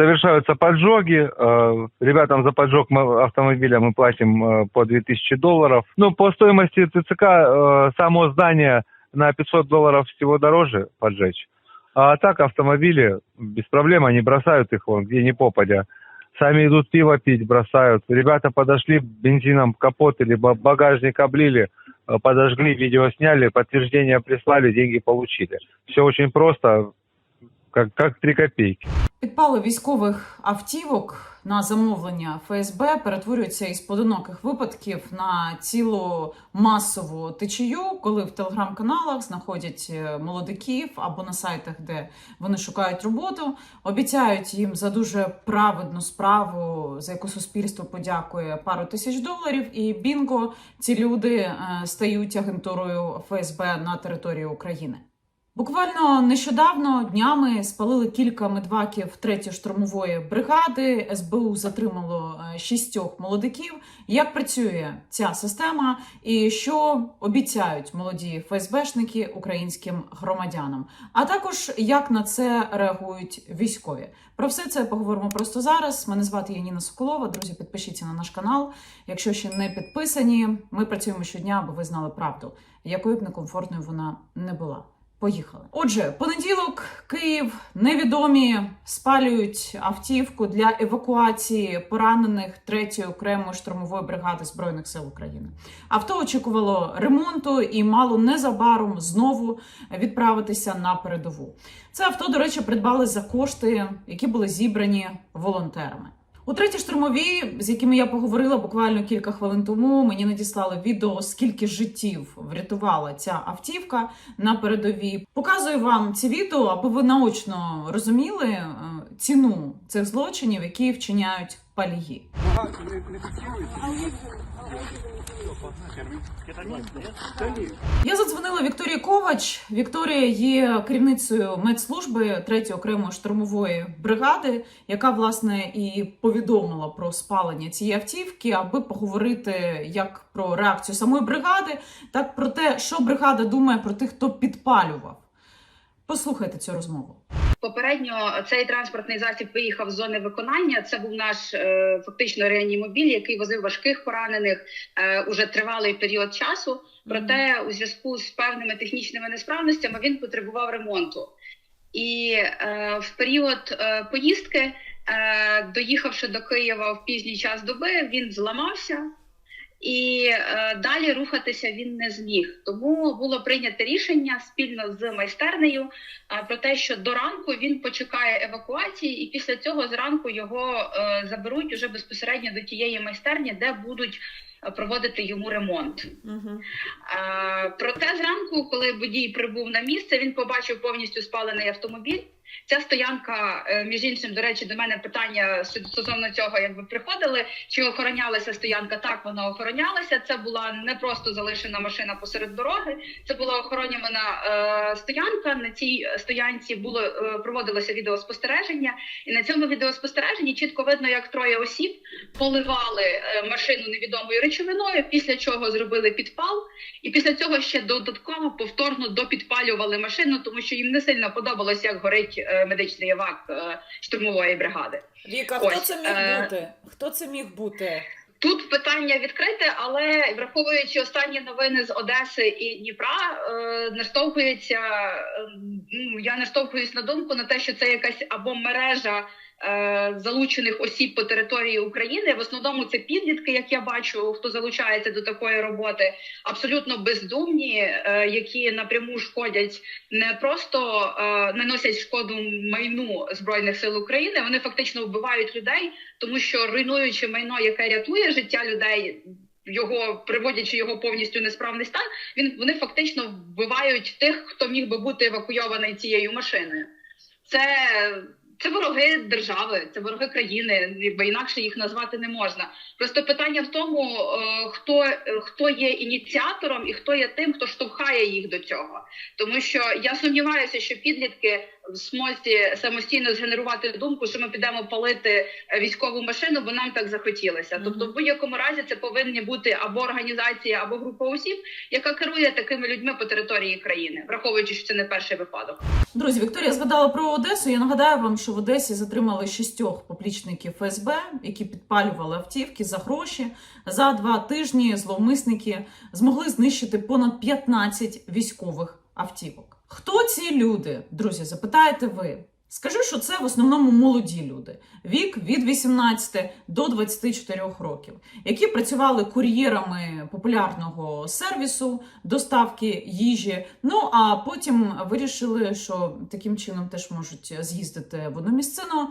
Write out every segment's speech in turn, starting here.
совершаются поджоги. Э, Ребятам за поджог автомобиля мы платим э, по 2000 долларов. Ну, по стоимости ТЦК э, само здание на 500 долларов всего дороже поджечь. А так автомобили без проблем, они бросают их вон, где ни попадя. Сами идут пиво пить, бросают. Ребята подошли, бензином капот или ба- багажник облили, подожгли, видео сняли, подтверждение прислали, деньги получили. Все очень просто, как, как три копейки. Підпали військових автівок на замовлення ФСБ перетворюються із поодиноких випадків на цілу масову течію, коли в телеграм-каналах знаходять е, молодиків або на сайтах, де вони шукають роботу, обіцяють їм за дуже праведну справу, за яку суспільство подякує пару тисяч доларів. І бінго, ці люди е, стають агентурою ФСБ на території України. Буквально нещодавно днями спалили кілька медваків 3-ї штурмової бригади. СБУ затримало е, шістьох молодиків. Як працює ця система, і що обіцяють молоді ФСБшники українським громадянам? А також як на це реагують військові? Про все це поговоримо просто зараз. Мене звати Яніна Соколова. Друзі, підпишіться на наш канал. Якщо ще не підписані, ми працюємо щодня, аби ви знали правду, якою б некомфортною вона не була. Поїхали. Отже, понеділок, Київ, невідомі спалюють автівку для евакуації поранених 3-ї окремої штурмової бригади збройних сил України. Авто очікувало ремонту і мало незабаром знову відправитися на передову. Це авто, до речі, придбали за кошти, які були зібрані волонтерами. У третій штурмовій, з якими я поговорила буквально кілька хвилин тому, мені надіслали відео, скільки життів врятувала ця автівка на передовій. Показую вам ці відео, аби ви наочно розуміли е, ціну цих злочинів, які вчиняють палії. Я задзвонила Вікторії Ковач. Вікторія є керівницею медслужби 3-ї окремої штурмової бригади, яка власне і повідомила про спалення цієї автівки, аби поговорити як про реакцію самої бригади, так про те, що бригада думає про тих, хто підпалював. Послухайте цю розмову. Попередньо цей транспортний засіб виїхав з зони виконання. Це був наш е, фактично реанімобіль, який возив важких поранених е, уже тривалий період часу. Проте, у зв'язку з певними технічними несправностями він потребував ремонту. І е, в період е, поїздки, е, доїхавши до Києва в пізній час доби, він зламався. І е, далі рухатися він не зміг. Тому було прийнято рішення спільно з майстернею е, про те, що до ранку він почекає евакуації, і після цього зранку його е, заберуть уже безпосередньо до тієї майстерні, де будуть проводити йому ремонт. Угу. Е, проте зранку, коли водій прибув на місце, він побачив повністю спалений автомобіль. Ця стоянка, е, між іншим, до речі, до мене питання стосовно цього, якби приходили, чи охоронялася стоянка? Так, вона охоронялася. Це була не просто залишена машина посеред дороги. Це була охоронювана е, стоянка. На цій стоянці було е, проводилося відеоспостереження, і на цьому відеоспостереженні чітко видно, як троє осіб поливали е, машину невідомою речовиною, після чого зробили підпал, і після цього ще додатково повторно допідпалювали машину, тому що їм не сильно подобалось, як горить медичний явак е, штурмової бригади. Віка, хто Ось, це міг е, бути? Хто це міг бути? Тут питання відкрите, але враховуючи останні новини з Одеси і Дніпра, е, наштовхується. е, я наштовхуюсь на думку на те, що це якась або мережа е, залучених осіб по території України. В основному це підлітки, як я бачу, хто залучається до такої роботи, абсолютно бездумні, е, які напряму шкодять не просто е, наносять шкоду майну збройних сил України. Вони фактично вбивають людей тому що руйнуючи майно, яке рятує життя людей, його приводячи його повністю несправний стан, він вони фактично вбивають тих, хто міг би бути евакуйований цією машиною. Це це вороги держави, це вороги країни, бо інакше їх назвати не можна. Просто питання в тому, е, хто, хто є ініціатором і хто є тим, хто штовхає їх до цього. Тому що я сумніваюся, що підлітки в смозі самостійно згенерувати думку, що ми підемо палити е, військову машину, бо нам так захотілося. Тобто, в будь-якому разі це повинні бути або організація, або група осіб, яка керує такими людьми по території країни, враховуючи, що це не перший випадок. Друзі, Вікторія згадала про Одесу. Я нагадаю вам, що в Одесі затримали шістьох поплічників ФСБ, які підпалювали автівки за гроші. За два тижні зловмисники змогли знищити понад 15 військових автівок. Хто ці люди, друзі? Запитаєте ви? Скажу, що це в основному молоді люди, вік від 18 до 24 років, які працювали кур'єрами популярного сервісу доставки їжі. Ну а потім вирішили, що таким чином теж можуть з'їздити в одну місцину.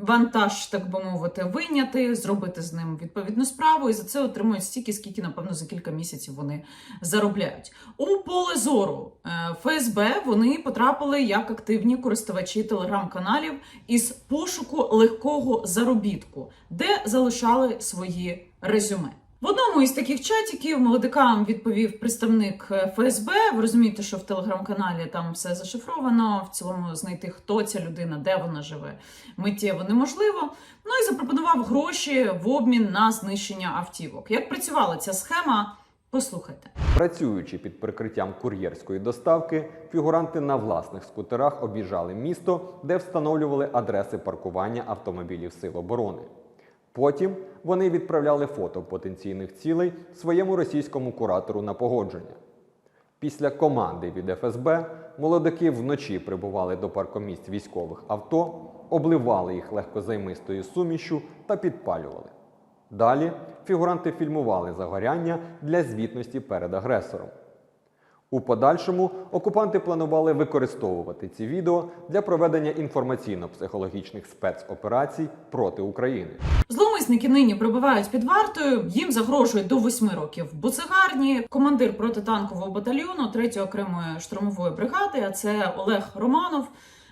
Вантаж, так би мовити, вийняти, зробити з ним відповідну справу, і за це отримують стільки, скільки, напевно, за кілька місяців вони заробляють. У поле зору е, ФСБ вони потрапили як активні користувачі телеграм-каналів із пошуку легкого заробітку, де залишали свої резюме. В одному із таких чатиків молодикам відповів представник е, ФСБ. Ви розумієте, що в телеграм-каналі там все зашифровано. В цілому знайти, хто ця людина, де вона живе, миттєво неможливо. Ну і запропонував гроші в обмін на знищення автівок. Як працювала ця схема? Послухайте. Працюючи під прикриттям кур'єрської доставки, фігуранти на власних скутерах об'їжджали місто, де встановлювали адреси паркування автомобілів Сил оборони. Потім вони відправляли фото потенційних цілей своєму російському куратору на погодження. Після команди від ФСБ молодики вночі прибували до паркомісць військових авто, обливали їх легкозаймистою сумішю та підпалювали. Далі фігуранти фільмували загоряння для звітності перед агресором. У подальшому окупанти планували використовувати ці відео для проведення інформаційно-психологічних спецоперацій проти України. Зловмисники нині перебувають під вартою. Їм загрожує до 8 років буцегарні. Командир протитанкового батальйону 3-ї окремої штурмової бригади, а це Олег Романов,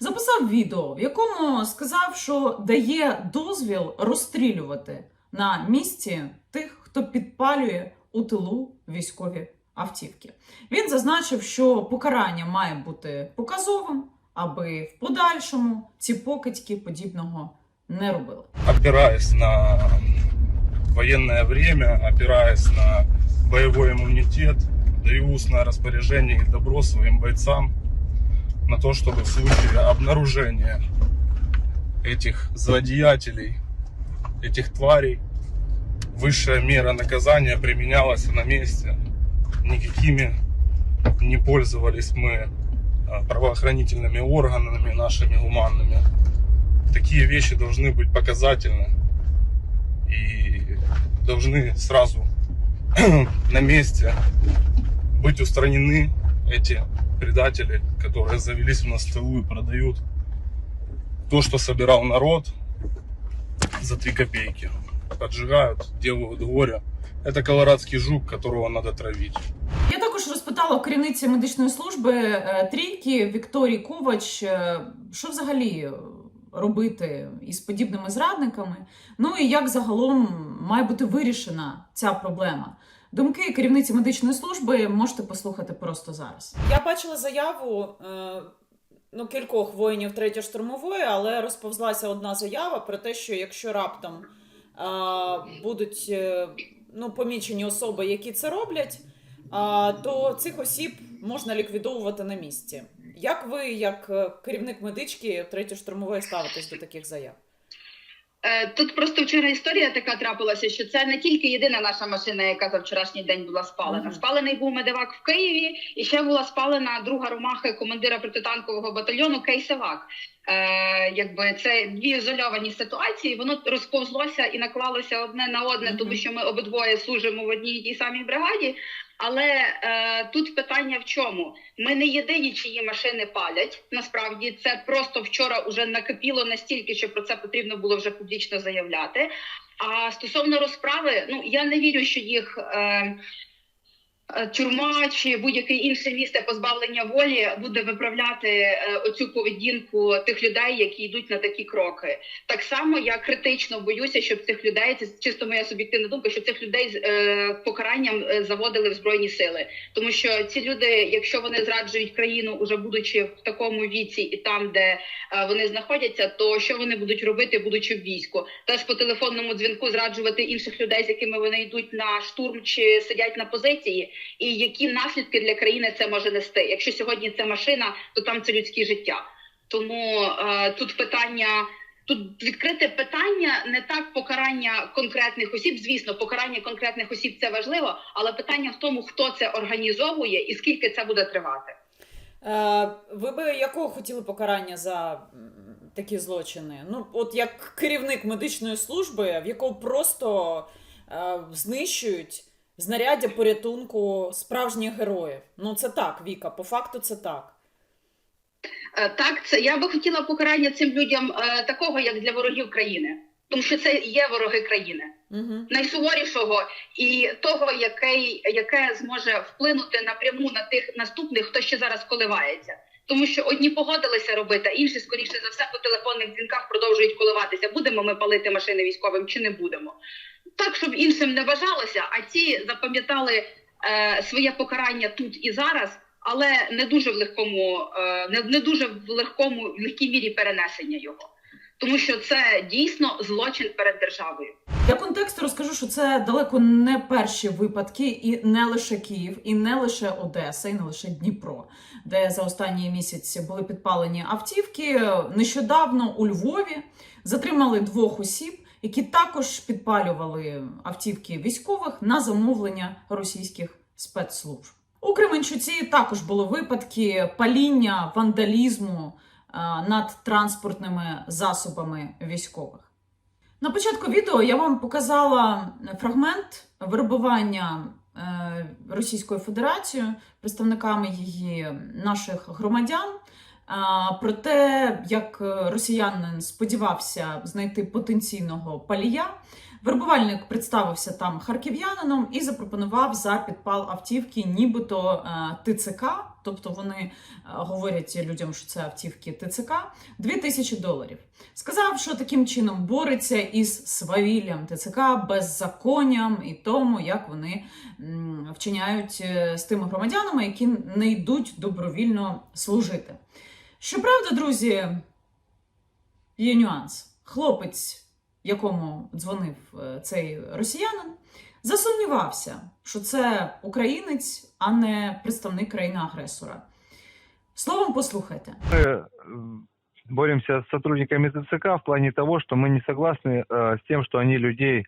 записав відео, в якому сказав, що дає дозвіл розстрілювати на місці тих, хто підпалює у тилу військові автівки. Він зазначив, що покарання має бути показовим, аби в подальшому ці покидьки подібного не робили. опираясь на военное время, опираясь на боевой иммунитет, даю устное распоряжение и добро своим бойцам на то, чтобы в случае обнаружения этих злодеятелей, этих тварей, высшая мера наказания применялась на месте. Никакими не пользовались мы а, правоохранительными органами нашими гуманными такие вещи должны быть показательны и должны сразу на месте быть устранены эти предатели, которые завелись у нас в тылу и продают то, что собирал народ за 3 копейки. Поджигают, делают горе. Это колорадский жук, которого надо травить. Я також розпитала у керівниці медичної служби е, трійки Вікторії Ковач, е, що взагалі робити із подібними зрадниками. Ну і як загалом має бути вирішена ця проблема. Думки керівниці медичної служби можете послухати просто зараз. Я бачила заяву е, ну, кількох воїнів третьої штурмової, але розповзлася одна заява про те, що якщо раптом е, будуть е, ну, помічені особи, які це роблять, то цих осіб можна ліквідовувати на місці. Як ви, як е, керівник медички третьої штурмової, ставитесь до таких заяв? Е, Тут просто вчора історія така трапилася, що це не тільки єдина наша машина, яка за вчорашній день була спалена. Спалений був медивак в Києві, і ще була спалена друга ромахи командира протитанкового батальйону Кейсевак. Е, якби це дві ізольовані ситуації. Воно розповзлося і наклалося одне на одне, Мгм. тому що ми обидвоє служимо в одній і тій самій бригаді. Але е, тут питання в чому? Ми не єдині, чиї машини палять. Насправді це просто вчора вже накипіло настільки, що про це потрібно було вже публічно заявляти. А стосовно розправи, ну я не вірю, що їх. Е, тюрма чи будь-яке інше місце позбавлення волі буде виправляти е, оцю поведінку тих людей, які йдуть на такі кроки. Так само я критично боюся, щоб цих людей це чисто моя суб'єктивна думка, щоб цих людей з е, покаранням е, заводили в збройні сили. Тому що ці люди, якщо вони зраджують країну, уже будучи в такому віці і там, де е, вони знаходяться, то що вони будуть робити, будучи в війську? Теж по телефонному дзвінку зраджувати інших людей, з якими вони йдуть на штурм чи сидять на позиції, і які наслідки для країни це може нести. Якщо сьогодні це машина, то там це людське життя. Тому е, тут питання. Тут відкрите питання не так покарання конкретних осіб. Звісно, покарання конкретних осіб це важливо, але питання в тому, хто це організовує і скільки це буде тривати. Е, ви би якого хотіли покарання за такі злочини? Ну, от як керівник медичної служби, в якого просто е, знищують знаряддя порятунку справжніх героїв. Ну, це так, Віка, по факту це так. Е, Так, це я би хотіла покарання цим людям е, такого, як для ворогів країни, тому що це є вороги країни. Угу. найсуворішого і того, який, яке зможе вплинути напряму на тих наступних, хто ще зараз коливається. Тому що одні погодилися робити, а інші, скоріше за все, по телефонних дзвінках продовжують коливатися. Будемо ми палити машини військовим чи не будемо. Так, щоб іншим не бажалося, а ці запам'ятали е, своє покарання тут і зараз, але не дуже в легкому, е, не, не дуже в легкому, в легкій мірі перенесення його. Тому що це дійсно злочин перед державою. Для контексту розкажу, що це далеко не перші випадки, і не лише Київ, і не лише Одеса, і не лише Дніпро, де за останні місяці були підпалені автівки. Нещодавно у Львові затримали двох осіб, які також підпалювали автівки військових на замовлення російських спецслужб. У Кременчуці також були випадки паління, вандалізму е, над транспортними засобами військових. На початку відео я вам показала фрагмент вербування е, Російською Федерацією, представниками її наших громадян. Про те, як е, росіянин сподівався знайти потенційного палія. Вербувальник представився там харків'янином і запропонував за підпал автівки, нібито е, ТЦК, тобто вони е, говорять людям, що це автівки ТЦК, 2000 доларів. Сказав, що таким чином бореться із свавіллям ТЦК, беззаконням і тому, як вони вчиняють з тими громадянами, які не йдуть добровільно служити. Щоправда, друзі, є нюанс. Хлопець, якому дзвонив е, цей росіянин, засумнівався, що це українець, а не представник країни-агресора. Словом, послухайте. Мы э, боремся с сотрудниками ТЦК в плане того, что мы не согласны э, с тем, что они людей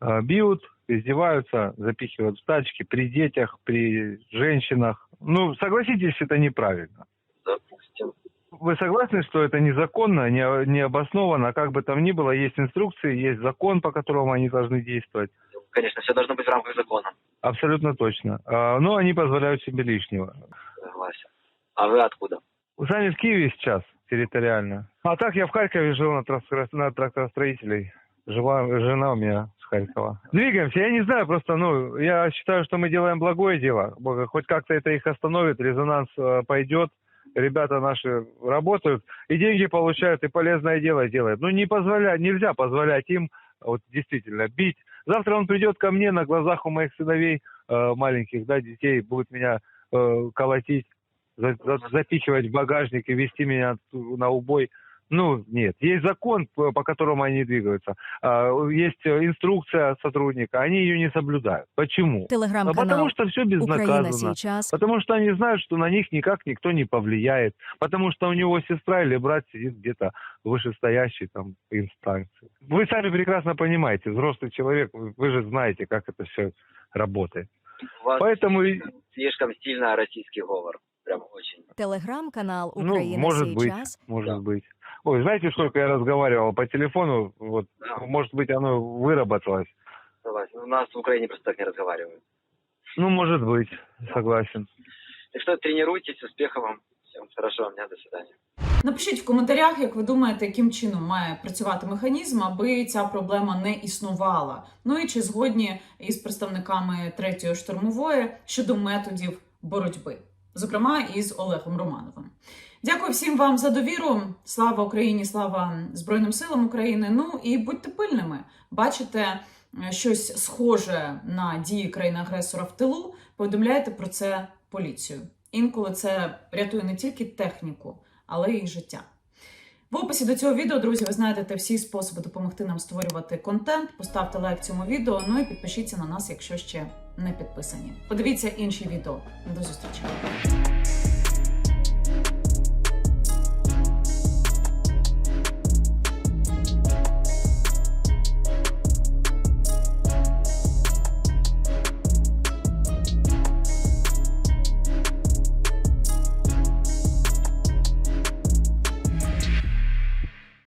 э, бьют, издеваются, запихивают в тачки при детях, при женщинах. Ну, согласитесь, это неправильно. Допустим. Вы согласны, что это незаконно, не, не обоснованно, как бы там ни было, есть инструкции, есть закон, по которому они должны действовать. Конечно, все должно быть в рамках закона. Абсолютно точно. А, Но они позволяют себе лишнего. Согласен. А вы откуда? Вы сами в Киеве сейчас территориально. А так я в Харькове жил на, трактор- на тракторостроителей. Жила, жена у меня с Харькова. Двигаемся. Я не знаю, просто, ну, я считаю, что мы делаем благое дело. Бога, Хоть как-то это их остановит, резонанс э, пойдет. Ребята наши работают, и деньги получают, и полезное дело делают. Ну, не позволять, нельзя позволять им, вот действительно, бить. Завтра он придет ко мне на глазах у моих сыновей э, маленьких, да, детей, будет меня э, колотить, за- за- запихивать в багажник и вести меня на убой. Ну, нет. Есть закон, по которому они двигаются. А, Есть э, инструкция сотрудника, они ее не соблюдают. Почему? А Телеграм-канал потому что все безнаказанно. сейчас. Потому что они знают, что на них никак никто не повлияет. Потому что у него сестра или брат сидит где-то в вышестоящей там инстанции. Вы сами прекрасно понимаете, взрослый человек, вы, же знаете, как это все работает. У вас Поэтому, слишком сильно российский говор. Прям очень. Телеграм-канал ну, Україна может быть, сейчас. может Да. быть. Ой, знаете, сколько я разговаривал по телефону, вот, Да. может быть, оно выработалось. Согласен. У нас в Украине просто так не разговаривают. Ну, может быть, согласен. Так что тренируйтесь, успехов вам. Всем хорошего дня, до свидания. Напишіть в коментарях, як ви думаєте, яким чином має працювати механізм, аби ця проблема не існувала. Ну і чи згодні із представниками третьої штурмової щодо методів боротьби, зокрема із Олегом Романовим. Дякую всім вам за довіру. Слава Україні, слава Збройним силам України. Ну і будьте пильними. Бачите е, щось схоже на дії країни-агресора в тилу. Повідомляйте про це поліцію. Інколи це рятує не тільки техніку, але й життя. В описі до цього відео, друзі, ви знайдете всі способи допомогти нам створювати контент. Поставте лайк цьому відео, ну і підпишіться на нас, якщо ще не підписані. Подивіться інші відео. До зустрічі!